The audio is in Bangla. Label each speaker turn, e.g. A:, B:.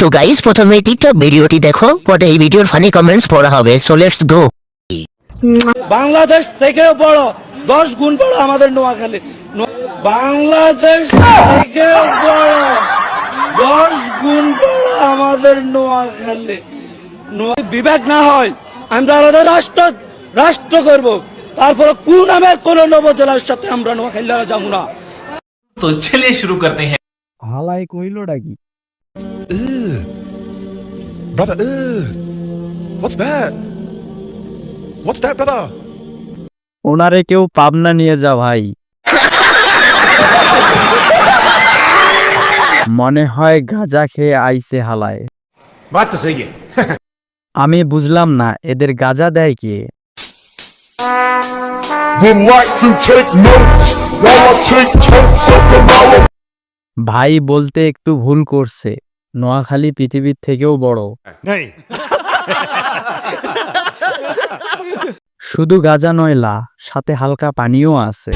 A: তো গাইস প্রথমে টিকটক ভিডিওটি দেখো। পরে এই ভিডিওর ফানি কমেন্টস পড়া হবে। সো লেটস গো
B: বাংলাদেশ থেকে বড় দশ গুণ বড় আমাদের নোয়াখালী। বাংলাদেশ থেকেও বড় দশ গুণ বড় আমাদের নোয়াখালী। বিবেক না হয় আমরা আলাদা রাষ্ট্র রাষ্ট্র করব। তারপর কোন নামের কোন নবজেলার সাথে আমরা নোয়াখালীরা যাব না?
C: তো চলে শুরু করতে হ্যাঁ
D: হালাই কইল ডাকি
E: Ew. Brother, ew. What's that? What's that, brother?
D: ওনারে কেউ পাবনা নিয়ে যা ভাই মনে হয় গাঁজা খেয়ে আইসে হালায় আমি বুঝলাম না এদের গাঁজা দেয় কে ভাই বলতে একটু ভুল করছে নোয়াখালী পৃথিবীর থেকেও বড় শুধু গাজা নয় লা সাথে হালকা পানিও আছে.